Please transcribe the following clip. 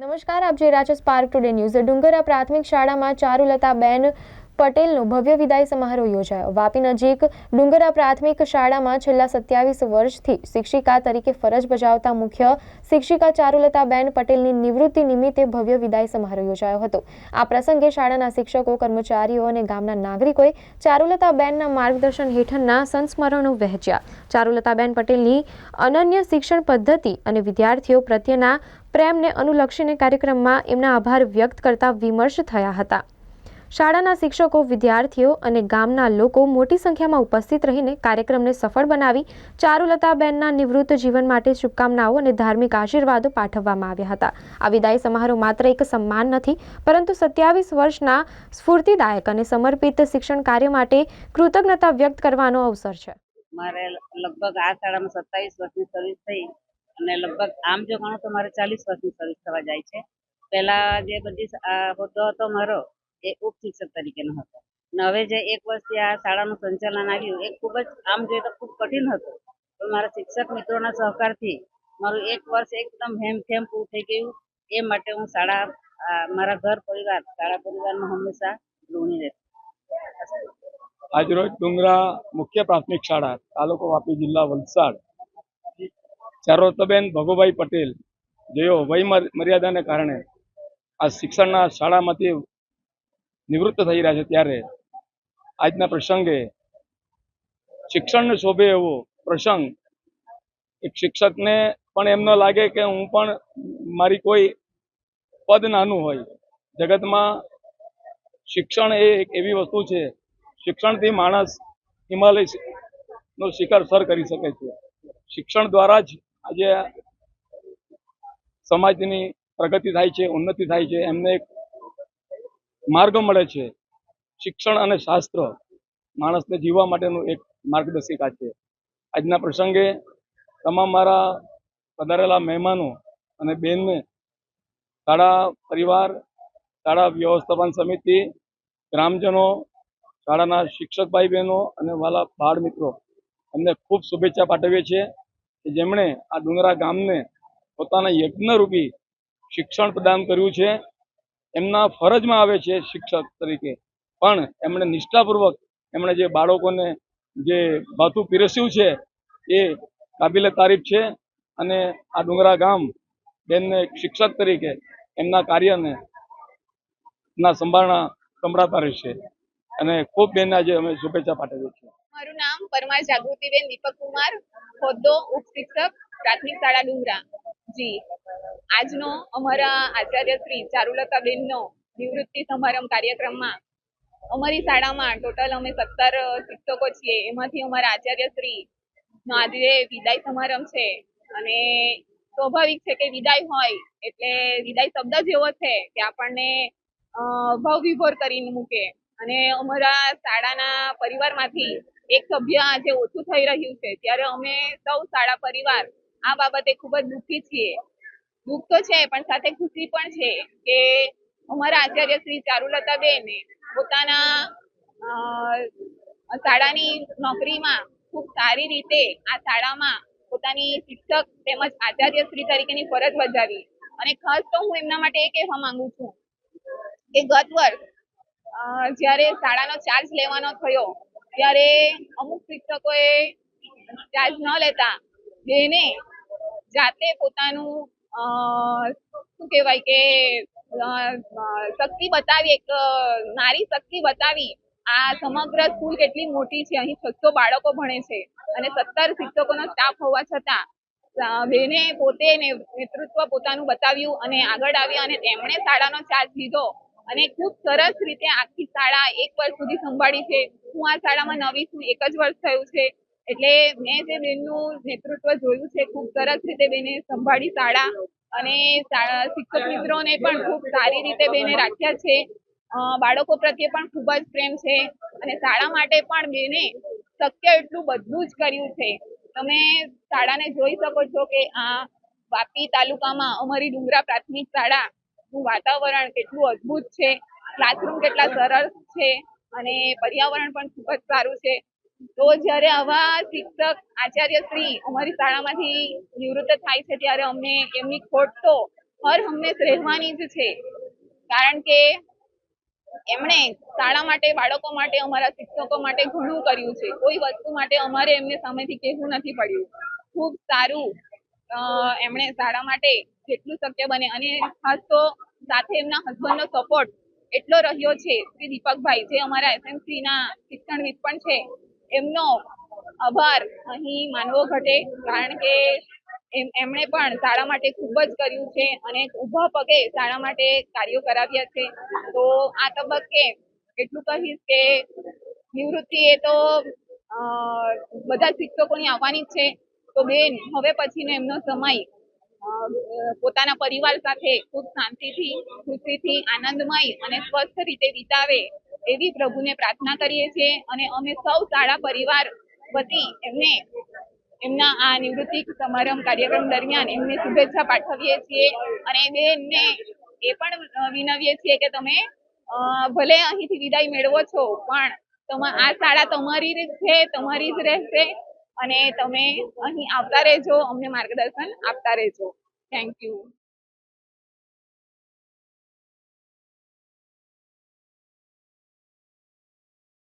નમસ્કાર, આપ જોઈ રહ્યા સ્પાર્ક ટુડે ન્યૂઝ ડુંગરા પ્રાથમિક શાળામાં ચારુલતાબેન પટેલનો ભવ્ય વિદાય સમારોહ યોજાયો. વાપી નજીક ડુંગરા પ્રાથમિક શાળામાં છેલ્લા સત્યાવીસ વર્ષથી શિક્ષિકા તરીકે ફરજ બજાવતા મુખ્ય શિક્ષિકા ચારુલતાબેન પટેલની નિવૃત્તિ નિમિત્તે ભવ્ય વિદાય સમારોહ યોજાયો હતો. આ પ્રસંગે શાળાના શિક્ષકો, કર્મચારીઓ અને ગામના નાગરિકોએ ચારુલતાબેનના માર્ગદર્શન હેઠળના સંસ્મરણો વહેંચ્યા. ચારુલતાબેન પટેલની અનન્ય શિક્ષણ પદ્ધતિ અને વિદ્યાર્થીઓ પ્રત્યેના પ્રેમને અનુલક્ષીને કાર્યક્રમમાં એમના આભાર વ્યક્ત કરતા વિમર્શ થયા હતા. શાળાના શિક્ષકો, વિદ્યાર્થીઓ અને ગામના લોકો મોટી સંખ્યામાં ઉપસ્થિત રહીને કાર્યક્રમને સફળ બનાવી ચારુલતાબેનના નિવૃત્ત જીવન માટે શુભકામનાઓ અને ધાર્મિક આશીર્વાદો પાઠવવામાં આવ્યા હતા. આ વિદાય સમારોહ માત્ર એક સન્માન નથી, પરંતુ સત્યાવીસ વર્ષના સ્ફૂર્તિદાયક અને સમર્પિત શિક્ષણ કાર્ય માટે કૃતજ્ઞતા વ્યક્ત કરવાનો અવસર છે. મારે લગભગ આ શાળામાં સત્તાવીસ વર્ષની સર્વિસ થઈ. અને લગભગ આમ જો ગણો તો મારે ચાલીસ વર્ષની સર્વિસ થવા જાય છે. પહેલા જે બધી હોદ્દો હતો મારો, એ ઉપ શિક્ષક તરીકેનો હતો. અને હવે જે એક વર્ષથી આ શાળાનું સંચાલન આવ્યું, એ ખૂબ જ આમ જોઈએ તો ખૂબ કઠિન હતું. પણ મારા શિક્ષક મિત્રોના સહકારથી મારું એક વર્ષ એકદમ હેમખેમ પૂરું થઈ ગયું. એ માટે હું શાળા મારા ઘર પરિવાર, શાળા પરિવારમાં હંમેશા ઋણી રહેતી. આજરોજ ડુંગરા મુખ્ય પ્રાથમિક શાળા, તાલુકો વાપી જિલ્લા વલસાડ ચારોતબેન ભગુભાઈ પટેલ, જેઓ વય મર- મર્યાદાને કારણે આ શિક્ષણના શાળામાંથી નિવૃત્ત થઈ રહ્યા છે ત્યારે આજના પ્રસંગે શિક્ષણને શોભે એવો પ્રસંગ એક શિક્ષકને પણ એમ ન લાગે કે હું પણ મારી કોઈ પદ નાનું હોય. જગતમાં શિક્ષણ એ એક એવી વસ્તુ છે, શિક્ષણથી માણસ હિમાલય નો શિખર સર કરી શકે છે. શિક્ષણ દ્વારા જ આજે સમાજની પ્રગતિ થાય છે, ઉન્નતિ થાય છે, એમને એક માર્ગ મળે છે. શિક્ષણ અને શાસ્ત્ર માણસને જીવવા માટેનું એક માર્ગદર્શિકા છે. આજના પ્રસંગે તમામ મારા પધારેલા મહેમાનો અને બેનને શાળા પરિવાર, શાળા વ્યવસ્થાપન સમિતિ, ગ્રામજનો, શાળાના શિક્ષક ભાઈ બહેનો અને વાલા બાળ મિત્રો, એમને ખૂબ શુભેચ્છા પાઠવીએ છીએ. જેમણે આ ડુંગરા ગામને પોતાના યજ્ઞરૂપી શિક્ષણ પ્રદાન કર્યું છે. એમના ફરજમાં આવે છે શિક્ષક તરીકે. પણ એમણે નિષ્ઠાપૂર્વક એમણે જે બાળકોને જે ભાથું પીરસ્યું છે એ કાબિલે તારીફ છે અને આ ડુંગરા ગામ બેનને શિક્ષક તરીકે એમના કાર્યને ના સંભાળના સંભળાતા રહેશે. અને ખૂબ બેન આજે અમે શુભેચ્છા પાઠવીએ છીએ. મારું નામ પરમાર જાગૃતિબેન દીપક કુમાર, હોદ્દો ઉપશિક્ષક પ્રાથમિક શાળા ડુંગરા. જી, આજનો અમારા આચાર્ય શ્રી ચારુલતાબેનનો નિવૃત્તિ સમારંભ કાર્યક્રમમાં અમારી શાળામાં ટોટલ અમે સત્તર શિક્ષકો છીએ. એમાંથી અમારા આચાર્ય શ્રી નો આજે વિદાય સમારંભ છે. અને સ્વાભાવિક છે કે વિદાય હોય, એટલે વિદાય શબ્દ જ એવો છે કે આપણને ભાવ વિભોર કરીને મૂકે. અને અમારા શાળાના પરિવારમાંથી એક સભ્ય આજે ઓછું થઈ રહ્યું છે. ત્યારે અમે સૌ શાળા પરિવાર આ બાબતે ખૂબ જ દુઃખી છીએ. દુઃખ તો છે, પણ સાથે ખુશી પણ છે કે અમારા આચાર્ય શ્રી ચારુલતાબેને પોતાના શાળાની નોકરીમાં ખૂબ સારી રીતે આ શાળામાં પોતાની શિક્ષક તેમજ આચાર્ય શ્રી તરીકેની ફરજ બજાવી. અને ખાસ તો હું એમના માટે એ કહેવા માંગુ છું કે ગત વર્ષ જ્યારે શાળાનો ચાર્જ લેવાનો થયો, ત્યારે અમુક શિક્ષકોએ ચાર્જ ન લેતા જેને જાતે પોતાનું શું કહેવાય કે શક્તિ બતાવી, એક નારી શક્તિ બતાવી, આ સમગ્ર સ્કૂલ કેટલી મોટી છે, અહીં છસો બાળકો ભણે છે અને સત્તર શિક્ષકોનો સ્ટાફ હોવા છતાં બેને પોતે નેતૃત્વ પોતાનું બતાવ્યું અને આગળ આવ્યા અને તેમણે શાળાનો ચાર્જ લીધો અને ખૂબ સરસ રીતે આખી શાળા એક વર્ષ સુધી સંભાળી છે. હું આ શાળામાં નવી છું, એક જ વર્ષ થયું છે. એટલે મેં જે બેનનું નેતૃત્વ જોયું છે, ખૂબ સરસ રીતે બેને સંભાળી શાળા અને શિક્ષક મિત્રોને પણ ખૂબ સારી રીતે બેને રાખ્યા છે. બાળકો પ્રત્યે પણ ખૂબ જ પ્રેમ છે અને શાળા માટે પણ બેને શક્ય એટલું બધું જ કર્યું છે. તમે શાળાને જોઈ શકો છો કે આ વાપી તાલુકામાં અમારી ડુંગરા પ્રાથમિક શાળા નું વાતાવરણ કેટલું અદ્ભુત છે. ક્લાસરૂમ કેટલા સરળ છે અને પર્યાવરણ પણ ખૂબ જ સારું છે. તો જ્યારે આવા શિક્ષક, આચાર્ય શ્રી અમારી શાળામાંથી નિવૃત્ત થાય છે ત્યારે અમને એમની ખોટ તો હર હંમેશ રહેવાની જ છે. કારણ કે એમણે શાળા માટે, બાળકો માટે, અમારા શિક્ષકો માટે ઘણું કર્યું છે. કોઈ વસ્તુ માટે અમારે એમને સામેથી કહેવું નથી પડ્યું. ખૂબ સારું એમણે શાળા માટે જેટલું શક્ય બને અને ખાસ તો સાથે એમના હસબન્ડનો સપોર્ટ એટલો રહ્યો છે શ્રી દીપકભાઈ, જે અમારા એસએમસીના શિક્ષણવિદ પણ છે. એમનો આભાર અહીં માનવો ઘટે, કારણ કે એમ, એમણે પણ શાળા માટે ખૂબ જ કર્યું છે અને ઊભા પગે શાળા માટે કાર્યો કરાવ્યા છે. તો આ તબક્કે એટલું કહીશ કે નિવૃત્તિ એ તો બધા શિક્ષકોની આવવાની જ છે. તો બેન, હવે પછીનો એમનો સમય. પોતાના પરિવાર સાથે ખૂબ શાંતિથી, ખુશીથી, આનંદમય અને સ્વસ્થ રીતે વિતાવે એવી પ્રભુને પ્રાર્થના કરીએ છીએ અને અમે સૌ શાળા પરિવાર વતી એમને, એમના આ નિવૃત્તિ સમારંભ કાર્યક્રમ દરમિયાન એમને શુભેચ્છા પાઠવીએ છીએ અને બેનને એ પણ વિનવીએ છીએ કે તમે ભલે અહીંથી વિદાય મેળવો છો, પણ આ શાળા તમારી જ છે, તમારી જ રહેશે. અને તમે અહીં આવતા રહેજો અમને માર્ગદર્શન આપતા રહેજો. Thank you